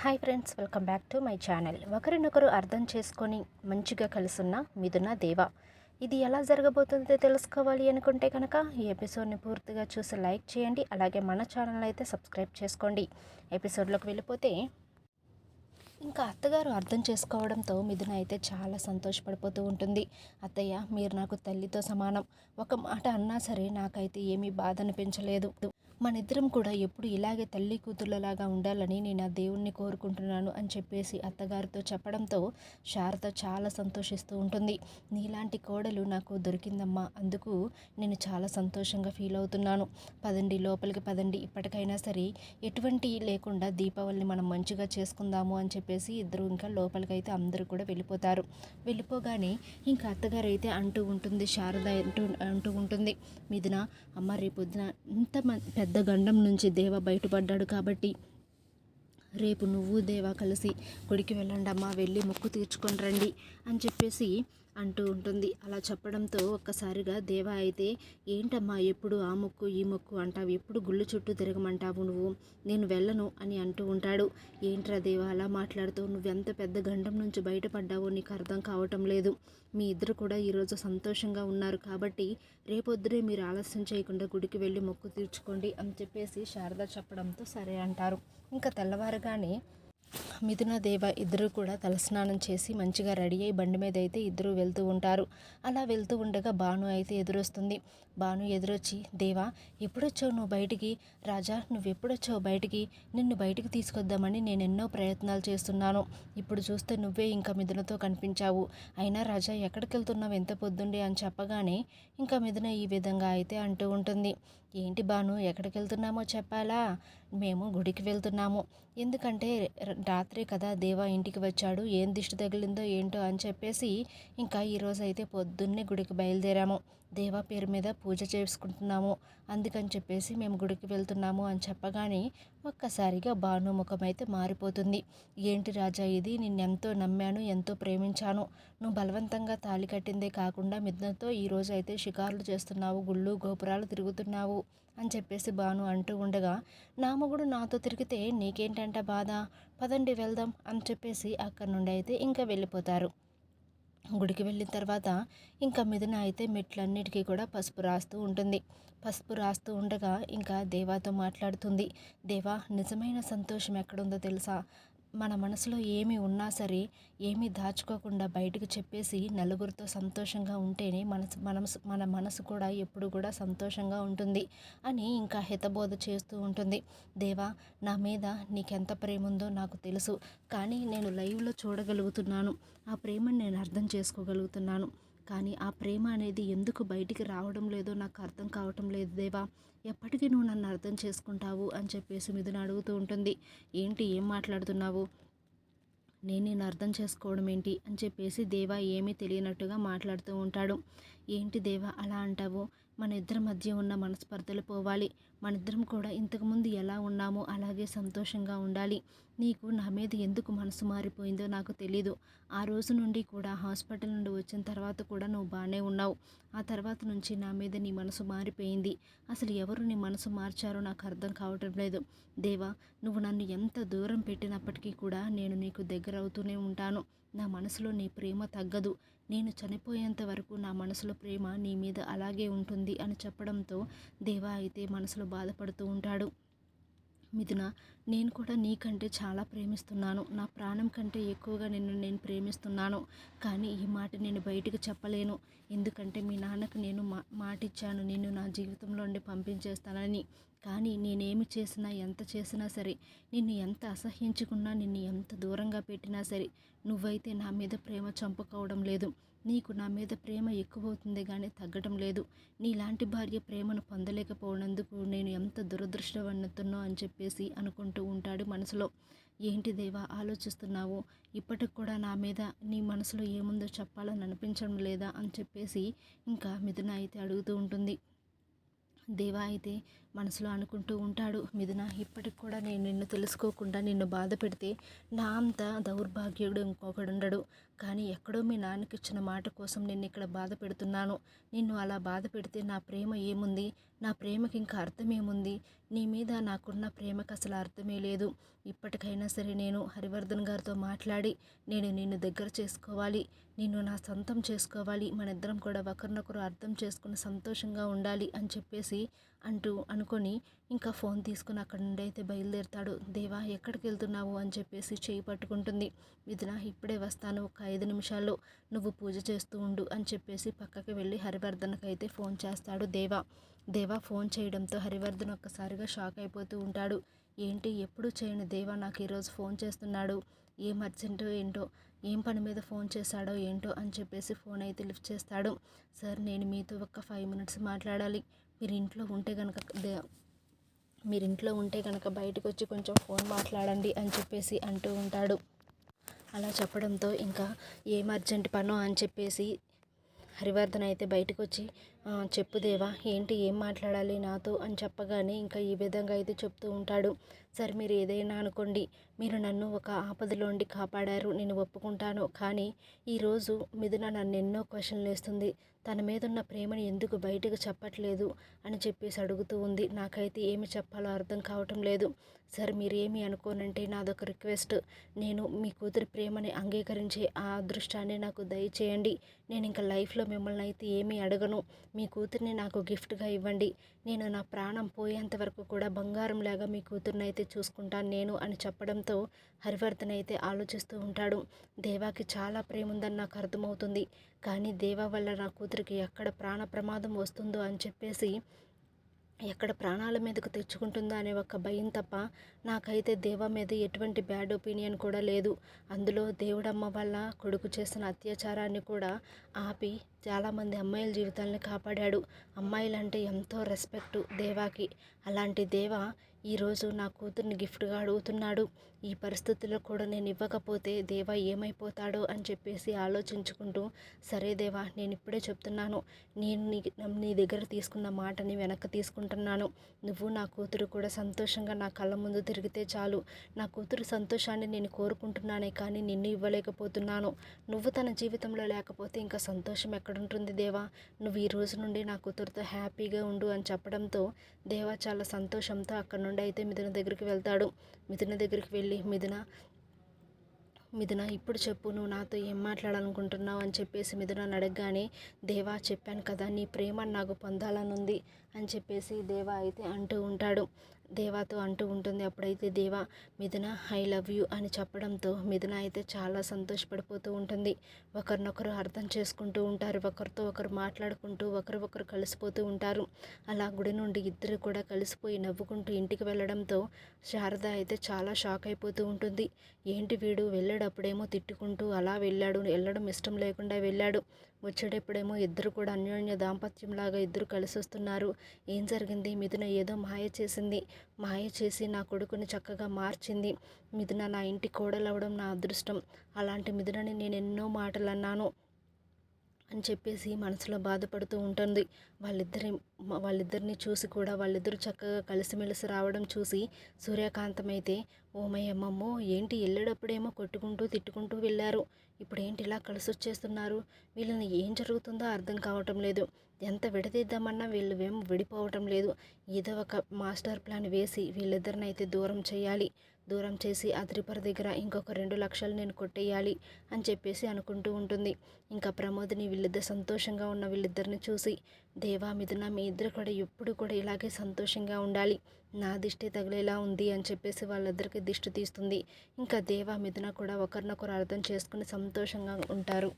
Hi friends welcome back to my channel. ఒకరినొకరు అర్థం చేసుకొని మంచిగా కలుసున్న మిథున దేవ. ఇది ఎలా జరగబోతుందో తెలుసుకోవాలి అనుకుంటే కనుక ఈ ఎపిసోడ్ని పూర్తిగా చూసి లైక్ చేయండి అలాగే మన ఛానల్ అయితే సబ్స్క్రైబ్ చేసుకోండి. ఎపిసోడ్లోకి వెళ్ళిపోతే ఇంకా అత్తగారు అర్థం చేసుకోవడంతో మిథున అయితే చాలా సంతోషపడిపోతూ ఉంటుంది. అత్తయ్య మీరు నాకు తల్లితో సమానం. ఒక మాట అన్నా సరే నాకైతే ఏమీ బాధ అనిపించలేదు. మన ఇద్దరం కూడా ఎప్పుడు ఇలాగే తల్లి కూతుర్లలాగా ఉండాలని నేను ఆ దేవుణ్ణి కోరుకుంటున్నాను అని చెప్పేసి అత్తగారితో చెప్పడంతో శారద చాలా సంతోషిస్తూ ఉంటుంది. నీలాంటి కోడలు నాకు దొరికిందమ్మా. అందుకు నేను చాలా సంతోషంగా ఫీల్ అవుతున్నాను. పదండి లోపలికి పదండి. ఇప్పటికైనా సరే ఎటువంటి లేకుండా దీపావళిని మనం మంచిగా చేసుకుందాము అని చెప్పేసి ఇద్దరు ఇంకా లోపలికి అయితే అందరూ కూడా వెళ్ళిపోతారు. వెళ్ళిపోగానే ఇంకా అత్తగారు అయితే అంటూ ఉంటుంది శారద అంటూ అంటూ ఉంటుంది. మీదిన అమ్మ రేపొద్దున ఇంత పెద్ద పెద్ద గండం నుంచి దేవ బయటపడ్డాడు కాబట్టి రేపు నువ్వు దేవా కలిసి గుడికి వెళ్ళండి అమ్మా వెళ్ళి మొక్కు తీర్చుకొని రండి అని చెప్పేసి అంటూ ఉంటుంది. అలా చెప్పడంతో ఒక్కసారిగా దేవా అయితే ఏంటమ్మా ఎప్పుడు ఆ మొక్కు ఈ మొక్కు అంటావు? ఎప్పుడు గుళ్ళు చుట్టూ తిరగమంటావు నువ్వు? నేను వెళ్ళను అని అంటూ ఉంటాడు. ఏంట్రా దేవా అలా మాట్లాడుతూ నువ్వెంత పెద్ద గండం నుంచి బయటపడ్డావో నీకు అర్థం కావటం లేదు. మీ ఇద్దరు కూడా ఈరోజు సంతోషంగా ఉన్నారు కాబట్టి రేపొద్దునే మీరు ఆలస్యం చేయకుండా గుడికి వెళ్ళి మొక్కు తీర్చుకోండి అని చెప్పేసి శారద చెప్పడంతో సరే అంటారు. ఇంకా తెల్లవారుగానే మిథున దేవ ఇద్దరు కూడా తలస్నానం చేసి మంచిగా రెడీ అయ్యి బండి మీద అయితే ఇద్దరు వెళ్తూ ఉంటారు. అలా వెళ్తూ ఉండగా భాను అయితే ఎదురొస్తుంది. భాను ఎదురొచ్చి దేవా ఎప్పుడొచ్చావు నువ్వు బయటికి? రాజా నువ్వు ఎప్పుడొచ్చావు బయటికి? నిన్ను బయటికి తీసుకొద్దామని నేను ఎన్నో ప్రయత్నాలు చేస్తున్నాను. ఇప్పుడు చూస్తే నువ్వే ఇంకా మిథునతో కనిపించావు. అయినా రాజా ఎక్కడికి వెళ్తున్నావు ఎంత పొద్దుండే? అని చెప్పగానే ఇంకా మిథున ఈ విధంగా అయితే అంటూ ఉంటుంది. ఏంటి బాను ఎక్కడికి వెళ్తున్నామో చెప్పాలా? మేము గుడికి వెళ్తున్నాము. ఎందుకంటే రాత్రి కదా దేవా ఇంటికి వచ్చాడు ఏం దిష్టి తగిలిందో ఏంటో అని చెప్పేసి ఇంకా ఈరోజు అయితే పొద్దున్నే గుడికి బయలుదేరాము. దేవా పేరు మీద పూజ చేసుకుంటున్నాము అందుకని చెప్పేసి మేము గుడికి వెళ్తున్నాము అని చెప్పగానే ఒక్కసారిగా భాను ముఖం అయితే మారిపోతుంది. ఏంటి రాజా ఇది? నిన్నెంతో నమ్మాను ఎంతో ప్రేమించాను. నువ్వు బలవంతంగా తాళి కట్టిందే కాకుండా మిథునతో ఈరోజు అయితే షికారులు చేస్తున్నావు గుళ్ళు గోపురాలు తిరుగుతున్నావు అని చెప్పేసి భాను అంటూ ఉండగా నా మొగుడు నాతో తిరిగితే నీకేంటంట బాధ? పదండి వెళ్దాం అని చెప్పేసి అక్కడి నుండి అయితే ఇంకా వెళ్ళిపోతారు. గుడికి వెళ్ళిన తర్వాత ఇంకా మిథున అయితే మెట్లన్నిటికీ కూడా పసుపు రాస్తూ ఉంటుంది. పసుపు రాస్తూ ఉండగా ఇంకా దేవాతో మాట్లాడుతుంది. దేవా నిజమైన సంతోషం ఎక్కడుందో తెలుసా? మన మనసులో ఏమి ఉన్నా సరే ఏమీ దాచుకోకుండా బయటకు చెప్పేసి నలుగురితో సంతోషంగా ఉంటేనే మనసు మనసు మన మనసు కూడా ఎప్పుడు కూడా సంతోషంగా ఉంటుంది అని ఇంకా హితబోధ చేస్తూ ఉంటుంది. దేవా నా మీద నీకెంత ప్రేమ ఉందో నాకు తెలుసు కానీ నేను లైవ్లో చూడగలుగుతున్నాను. ఆ ప్రేమను నేను అర్థం చేసుకోగలుగుతున్నాను. కానీ ఆ ప్రేమ అనేది ఎందుకు బయటికి రావడం లేదో నాకు అర్థం కావటం లేదు దేవా. ఎప్పటికీ నువ్వు నన్ను అర్థం చేసుకుంటావు అని చెప్పేసి మిథున అడుగుతూ ఉంటుంది. ఏంటి ఏం మాట్లాడుతున్నావు? నేను నేను అర్థం చేసుకోవడం ఏంటి? అని చెప్పేసి దేవా ఏమీ తెలియనట్టుగా మాట్లాడుతూ ఉంటాడు. ఏంటి దేవా అలా అంటావు? మన ఇద్దరి మధ్య ఉన్న మనస్పర్ధలు పోవాలి. మన ఇద్దరం కూడా ఇంతకుముందు ఎలా ఉన్నామో అలాగే సంతోషంగా ఉండాలి. నీకు నా మీద ఎందుకు మనసు మారిపోయిందో నాకు తెలీదు. ఆ రోజు నుండి కూడా హాస్పిటల్ నుండి వచ్చిన తర్వాత కూడా నువ్వు బాగానే ఉన్నావు. ఆ తర్వాత నుంచి నా మీద నీ మనసు మారిపోయింది. అసలు ఎవరు నీ మనసు మార్చారో నాకు అర్థం కావటం లేదు. దేవా నువ్వు నన్ను ఎంత దూరం పెట్టినప్పటికీ కూడా నేను నీకు దగ్గర అవుతూనే ఉంటాను. నా మనసులో నీ ప్రేమ తగ్గదు. నేను చనిపోయేంత వరకు నా మనసులో ప్రేమ నీ మీద అలాగే ఉంటుంది అని చెప్పడంతో దేవా అయితే మనసులో బాధపడుతూ ఉంటాడు. మిథున నేను కూడా నీకంటే చాలా ప్రేమిస్తున్నాను. నా ప్రాణం కంటే ఎక్కువగా నిన్ను నేను ప్రేమిస్తున్నాను. కానీ ఈ మాట నేను బయటకు చెప్పలేను. ఎందుకంటే మీ నాన్నకు నేను మా మాటిచ్చాను. నిన్ను నా జీవితంలో నుండి పంపించేస్తానని. కానీ నేనేమి చేసినా ఎంత చేసినా సరే నిన్ను ఎంత అసహ్యించుకున్నా నిన్ను ఎంత దూరంగా పెట్టినా సరే నువ్వైతే నా మీద ప్రేమ చంపుకోవడం లేదు. నీకు నా మీద ప్రేమ ఎక్కువవుతుంది కానీ తగ్గడం లేదు. నీలాంటి భార్య ప్రేమను పొందలేకపోనందుకు నేను ఎంత దురదృష్టవంతున్నో అని చెప్పేసి అనుకుంటూ ఉంటాడు మనసులో. ఏంటి దేవా ఆలోచిస్తున్నావు? ఇప్పటికి కూడా నా మీద నీ మనసులో ఏముందో చెప్పాలని అనిపించడం లేదా అని చెప్పేసి ఇంకా మిథున అయితే అడుగుతూ ఉంటుంది. దేవా అయితే మనసులో అనుకుంటూ ఉంటాడు. మిథున ఇప్పటికి కూడా నేను నిన్ను తెలుసుకోకుండా నిన్ను బాధ పెడితే నా అంత దౌర్భాగ్యుడు ఇంకొకడు ఉండడు. కానీ ఎక్కడో మీ నాన్నకి ఇచ్చిన మాట కోసం నిన్ను ఇక్కడ బాధ పెడుతున్నాను. నిన్ను అలా బాధ పెడితే నా ప్రేమ ఏముంది? నా ప్రేమకి ఇంకా అర్థం ఏముంది? నీ మీద నాకున్న ప్రేమకు అసలు అర్థమే లేదు. ఇప్పటికైనా సరే నేను హరివర్ధన్ గారితో మాట్లాడి నేను నిన్ను దగ్గర చేసుకోవాలి. నిన్ను నా సొంతం చేసుకోవాలి. మన ఇద్దరం కూడా ఒకరినొకరు అర్థం చేసుకుని సంతోషంగా ఉండాలి అని చెప్పేసి అంటూ అను అనుకొని ఇంకా ఫోన్ తీసుకుని అక్కడ నుండి అయితే బయలుదేరుతాడు. దేవా ఎక్కడికి వెళ్తున్నావు? అని చెప్పేసి చేయి పట్టుకుంటుంది. మిథున ఇప్పుడే వస్తాను ఒక ఐదు నిమిషాల్లో. నువ్వు పూజ చేస్తూ ఉండు అని చెప్పేసి పక్కకి వెళ్ళి హరివర్ధన్కి అయితే ఫోన్ చేస్తాడు దేవా. దేవా ఫోన్ చేయడంతో హరివర్ధన్ ఒక్కసారిగా షాక్ అయిపోతూ ఉంటాడు. ఏంటి ఎప్పుడు చేయని దేవా నాకు ఈరోజు ఫోన్ చేస్తున్నాడు? ఏం అర్జెంటో ఏంటో? ఏం పని మీద ఫోన్ చేశాడో ఏంటో? అని చెప్పేసి ఫోన్ అయితే లిఫ్ట్ చేస్తాడు. సార్ నేను మీతో ఒక ఫైవ్ మినిట్స్ మాట్లాడాలి. మీరు ఇంట్లో ఉంటే కనుక మీరు ఇంట్లో ఉంటే కనుక బయటకు వచ్చి కొంచెం ఫోన్ మాట్లాడండి అని చెప్పేసి అంటూ ఉంటాడు. అలా చెప్పడంతో ఇంకా ఏం అర్జెంట్ పనో అని చెప్పేసి హరివర్ధన్ అయితే బయటకు వచ్చి చెప్పు దేవా ఏంటి ఏం మాట్లాడాలి నాతో అని చెప్పగానే ఇంకా ఈ విధంగా అయితే చెప్తూ ఉంటాడు. సరే మీరు ఏదైనా అనుకోండి మీరు నన్ను ఒక ఆపదలోండి కాపాడారు నేను ఒప్పుకుంటాను. కానీ ఈరోజు మిథున నన్ను ఎన్నో క్వశ్చన్లు వేస్తుంది. తన మీద ఉన్న ప్రేమని ఎందుకు బయటకు చెప్పట్లేదు అని చెప్పేసి అడుగుతూ ఉంది. నాకైతే ఏమి చెప్పాలో అర్థం కావటం లేదు. సార్ మీరేమి అనుకోనంటే నాదొక రిక్వెస్ట్. నేను మీ కూతురి ప్రేమని అంగీకరించే ఆ అదృష్టాన్ని నాకు దయచేయండి. నేను ఇంకా లైఫ్లో మిమ్మల్ని అయితే ఏమీ అడగను. మీ కూతుర్ని నాకు గిఫ్ట్గా ఇవ్వండి. నేను నా ప్రాణం పోయేంత వరకు కూడా బంగారం లాగా మీ కూతుర్ని అయితే చూసుకుంటాను నేను అని చెప్పడంతో హరివర్ధన్ అయితే ఆలోచిస్తూ ఉంటాడు. దేవాకి చాలా ప్రేమ ఉందని నాకు అర్థమవుతుంది. కానీ దేవా వల్ల నా కూతురికి ఎక్కడ ప్రాణ ప్రమాదం వస్తుందో అని చెప్పేసి ఎక్కడ ప్రాణాల మీదకు తెచ్చుకుంటుందో అనే ఒక భయం తప్ప నాకైతే దేవ మీద ఎటువంటి బ్యాడ్ ఒపీనియన్ కూడా లేదు. అందులో దేవుడమ్మ వల్ల కొడుకు చేసిన అత్యాచారాన్ని కూడా ఆపి చాలామంది అమ్మాయిల జీవితాలను కాపాడాడు. అమ్మాయిలంటే ఎంతో రెస్పెక్టు దేవాకి. అలాంటి దేవ ఈరోజు నా కూతుర్ని గిఫ్ట్గా అడుగుతున్నాడు. ఈ పరిస్థితుల్లో కూడా నేను ఇవ్వకపోతే దేవా ఏమైపోతాడో అని చెప్పేసి ఆలోచించుకుంటూ సరే దేవా నేను ఇప్పుడే చెప్తున్నాను. నేను నీ నీ దగ్గర తీసుకున్న మాటని వెనక్కి తీసుకుంటున్నాను. నువ్వు నా కూతురు కూడా సంతోషంగా నా కళ్ళ ముందు తిరిగితే చాలు. నా కూతురు సంతోషాన్ని నేను కోరుకుంటున్నానే కానీ నిన్ను ఇవ్వలేకపోతున్నాను. నువ్వు తన జీవితంలో లేకపోతే ఇంకా సంతోషం ఎక్కడుంటుంది దేవా? నువ్వు ఈ రోజు నుండి నా కూతురుతో హ్యాపీగా ఉండు అని చెప్పడంతో దేవా చాలా సంతోషంతో అక్కడ నుండి అయితే మిథున దగ్గరికి వెళ్తాడు. మిథున దగ్గరికి వెళ్ళి మిథున మిథున ఇప్పుడు చెప్పు. నువ్వు నాతో ఏం మాట్లాడాలనుకుంటున్నావు? అని చెప్పేసి మిథున అడగగానే దేవా చెప్పాను కదా నీ ప్రేమ నాకు పొందాలనుంది. అని చెప్పేసి దేవా అయితే అంటూ ఉంటాడు. దేవాతో అంటూ ఉంటుంది. అప్పుడైతే దేవా మిథున ఐ లవ్ యూ అని చెప్పడంతో మిథున అయితే చాలా సంతోషపడిపోతూ ఉంటుంది. ఒకరినొకరు అర్థం చేసుకుంటూ ఉంటారు. ఒకరితో ఒకరు మాట్లాడుకుంటూ ఒకరు ఒకరు కలిసిపోతూ ఉంటారు. అలా గుడి నుండి ఇద్దరు కూడా కలిసిపోయి నవ్వుకుంటూ ఇంటికి వెళ్ళడంతో శారద అయితే చాలా షాక్ అయిపోతూ ఉంటుంది. ఏంటి వీడు? వెళ్ళేటప్పుడేమో తిట్టుకుంటూ అలా వెళ్ళాడు. వెళ్ళడం ఇష్టం లేకుండా వెళ్ళాడు. వచ్చేటప్పుడేమో ఇద్దరు కూడా అన్యోన్య దాంపత్యంలాగా ఇద్దరు కలిసి వస్తున్నారు ఏం జరిగింది? మిథున ఏదో మాయ చేసింది. మాయ చేసి నా కొడుకుని చక్కగా మార్చింది. మిథున నా ఇంటి కోడలవడం నా అదృష్టం. అలాంటి మిథునని నేను ఎన్నో మాటలు అన్నాను అని చెప్పేసి మనసులో బాధపడుతూ ఉంటుంది. వాళ్ళిద్దరి వాళ్ళిద్దరిని చూసి కూడా వాళ్ళిద్దరూ చక్కగా కలిసిమెలిసి రావడం చూసి సూర్యకాంతం అయితే ఓమయ్యమ్మమ్మో ఏంటి వెళ్ళేటప్పుడేమో కొట్టుకుంటూ తిట్టుకుంటూ వెళ్ళారు. ఇప్పుడు ఏంటి ఇలా కలిసి వచ్చేస్తున్నారు వీళ్ళని ఏం జరుగుతుందో అర్థం కావటం లేదు. ఎంత విడదీద్దామన్నా వీళ్ళు ఏమో విడిపోవటం లేదు. ఏదో ఒక మాస్టర్ ప్లాన్ వేసి వీళ్ళిద్దరిని అయితే దూరం చేయాలి. దూరం చేసి ఆ త్రిపుర దగ్గర ఇంకొక రెండు లక్షలు నేను కొట్టేయాలి అని చెప్పేసి అనుకుంటూ ఉంటుంది. ఇంకా ప్రమోద్ని వీళ్ళిద్దరు సంతోషంగా ఉన్న వీళ్ళిద్దరిని చూసి దేవా మిథున మీ ఇద్దరు కూడా ఎప్పుడు కూడా ఇలాగే సంతోషంగా ఉండాలి. నా దిష్టి తగిలేలా ఉంది అని చెప్పేసి వాళ్ళిద్దరికి దిష్టి తీస్తుంది. ఇంకా దేవా మిథున కూడా ఒకరినొకరు అర్థం చేసుకుని సంతోషంగా ఉంటారు.